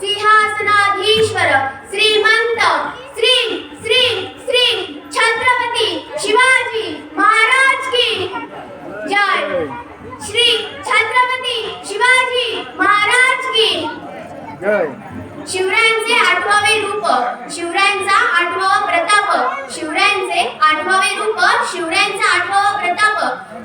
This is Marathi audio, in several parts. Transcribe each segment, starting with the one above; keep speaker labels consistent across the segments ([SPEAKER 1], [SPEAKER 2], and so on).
[SPEAKER 1] सिंहासनाधीश्वर श्रीमंत श्री श्री श्री छत्रपती शिवाजी महाराज की जय श्री छत्रपती शिवाजी महाराज की
[SPEAKER 2] जय
[SPEAKER 1] शिवरायांचे आठवावे रूप शिवरायांचा आठवावा प्रताप. शिवरायांचे आठवावे रूप शिवरायांचा आठवावा प्रताप.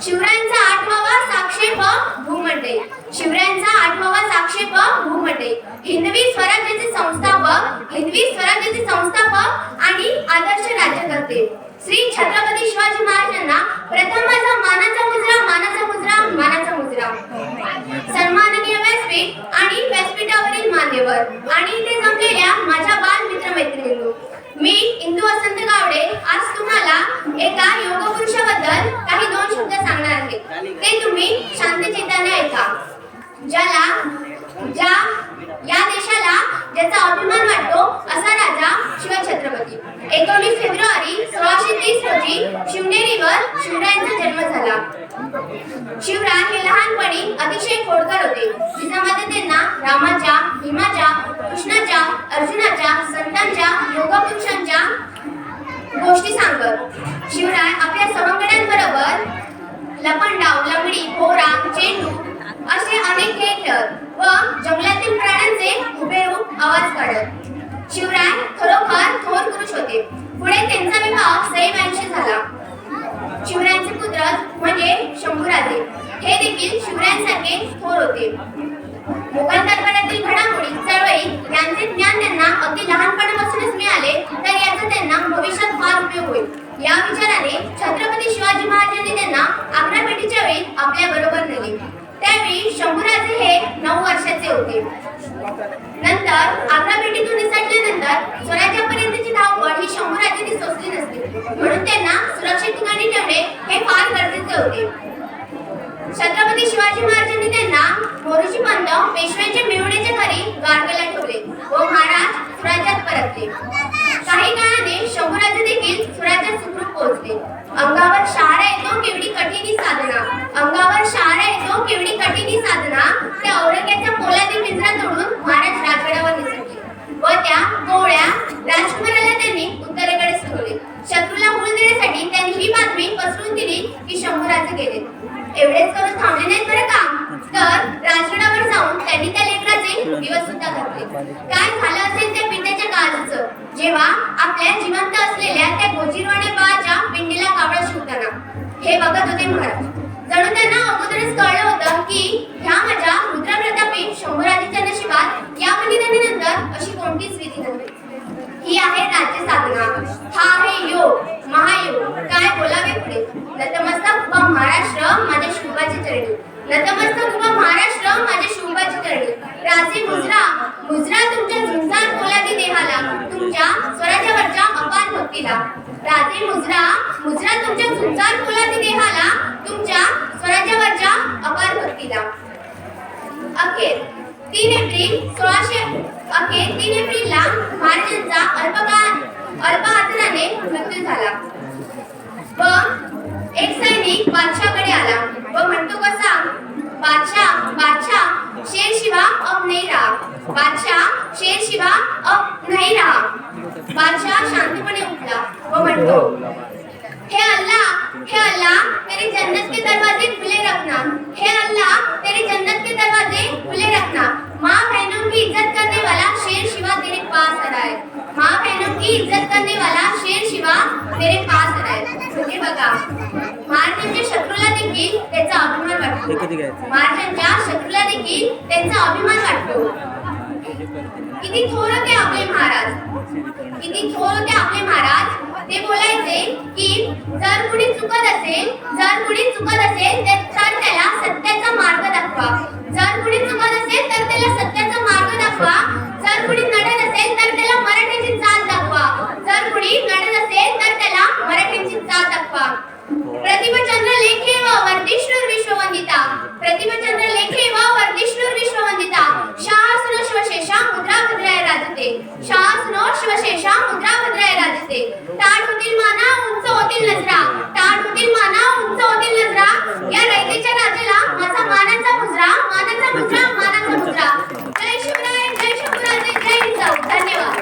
[SPEAKER 1] शिवरायांचा आठवावा साक्षेप भूमंडे. शिवरायांचा आठवावा साक्षेप भूमंडे. हिंदवी स्वराज्याचे संस्थापक हिंदवी स्वराज्याचे संस्थापक आणि आदर्श राज्यकर्ते. श्री छत्रपती शिवाजी महाराजांना प्रथम माझा मानाचा मुजरा मानाचा मुजरा मानाचा मुजरा. सन्माननीय व्यासपीठ आणि व्यासपीठावरील मान्यवर. आणि ते जमले ज्याला ज्या या देशाला ज्याचा अभिमान वाटतो असा राजा शिवछत्रपती. एकोणीस फेब्रुवारी सोळाशे तीस रोजी शिवनेरीवर शिवरायांचा जन्म झाला. शिवराय हे लहानपणी अतिशय खोडकर होते. जिजामध्ये त्यांना रामाच्या भीमाच्या कृष्णाच्या अर्जुनाच्या संतांच्या योगपुरुषांच्या गोष्टी सांगत. शिवराय आपल्या सवंगड्यांबरोबर लपंडाव लंगडी भोरा काढत शिवराय खरोखर थोर पुरुष होते. पुढे त्यांचा विवाह सैमांशी झाला. शिवरायांचे पुत्र म्हणजे शंभूराजे. हे देखील शिवरायांसारखे थोर होते. मुघल दरबारातील घडामोडी चळवळी यांचे ज्ञान त्यांना अगदी लहानपणापासूनच मिळाले तर याचा त्यांना भविष्यात फार उपयोग होईल. या विचाराने छत्रपती शिवाजी महाराजांनी त्यांना आग्रा भेटीच्या वेळी आपल्या बरोबर नेले. त्यावेळी शंभूराजे हे नऊ वर्षाचे होते. नंतर आग्रा भेटीतून निसटल्यानंतर स्वराज्यापर्यंतची धावपळ ही शंभूराजेने सोसली नसते. म्हणून त्यांना सुरक्षित ठिकाणी ठेवणे हे फार गरजेचे होते. छत्रपती शिवाजी महाराजांनी त्यांना मोरूची पंत पेशव्यांच्या मिळवण्याच्या घरी गारगेला ठेवले व महाराज स्वराज्यात परतले. काही काळाने शंभूराजे देखील स्वराज्यात सुखरूप पोहोचले. अंगावर शहारा येतो केवढी कठीणी साधना अंगावर शहारा येतो केवढी कठीणी साधना त्या औरंग्याच्या पोलादी पिंजरा तोडून महाराज राजगडावर निसटले व त्या गोळ्या राजकुमाराला त्यांनी उत्तरेकडे सोडले शत्रूला मूळ देण्यासाठी त्यांनी ही बातमी पसरून दिली की शंभराचे गेले. एवढेच करून थांबले नाहीत बरं का? तर राजगडावर जाऊन त्यांनी त्या लेकराचे दिवस सुद्धा घातले काय झालं असेल त्या पिंड्याच्या काळाचं? जेव्हा आपल्या जिवंत असलेल्या त्या गोजीरवाणे बाळाच्या पिंडीला कावळा शिवताना. हे बघत होते महाराज. जणू त्यांना अगोदरच कळलं होतं की ह्या माझ्या रुद्रप्रतापी शंभराजीच्या नशिबात या बलिदानानंतर अशी कोणतीच विधी नव्हती ही आहे राज्य साधना. मुजरा मुजरा तुमच्या झुंजार पोलादी देहाला तुमच्या स्वराज्यावरच्या अपार भक्तीला राजे मुजरा मुजरा तुमच्या झुंजार पोलादी देहाला तुमच्या स्वराज्यावरच्या अपार भक्तीला अखेर तीन एप्रिल सोळाशे अखेर तीन एप्रिलला महाराजांचा अल्पकाळ अल्प आजाराने मृत्यू झाला. व एक सैनिक बादशाहकडे आला. व म्हणतो कसा बादशाह बादशाह शेर शिवा अब नहीं रहा। बादशाह शेर शिवा अब नाही रहा। बादशाह शांतपणे उठला। व म्हणतो हे अल्लाह हे अल्लाह तेरे जन्नत कधी
[SPEAKER 2] कधी घ्यायचं.
[SPEAKER 1] माझ्या शत्रूला देखील त्यांचा अभिमान वाटतो. किती थोर होते आपले महाराज. किती थोर होते आपले महाराज. ते बोलायचे की जर कुणी चुकत असेल जर कुणी चुकत असेल तर मला दिसते ताट होतील माना उंच होतील नजरा. ताट होतील माना उंच होतील नजरा. या रयतेच्या राजाला माझा मानाचा मुजरा मानाचा मुजरा मानाचा मुजरा. जय शिवराय जय
[SPEAKER 2] शिवराय जय जिजाऊ धन्यवाद.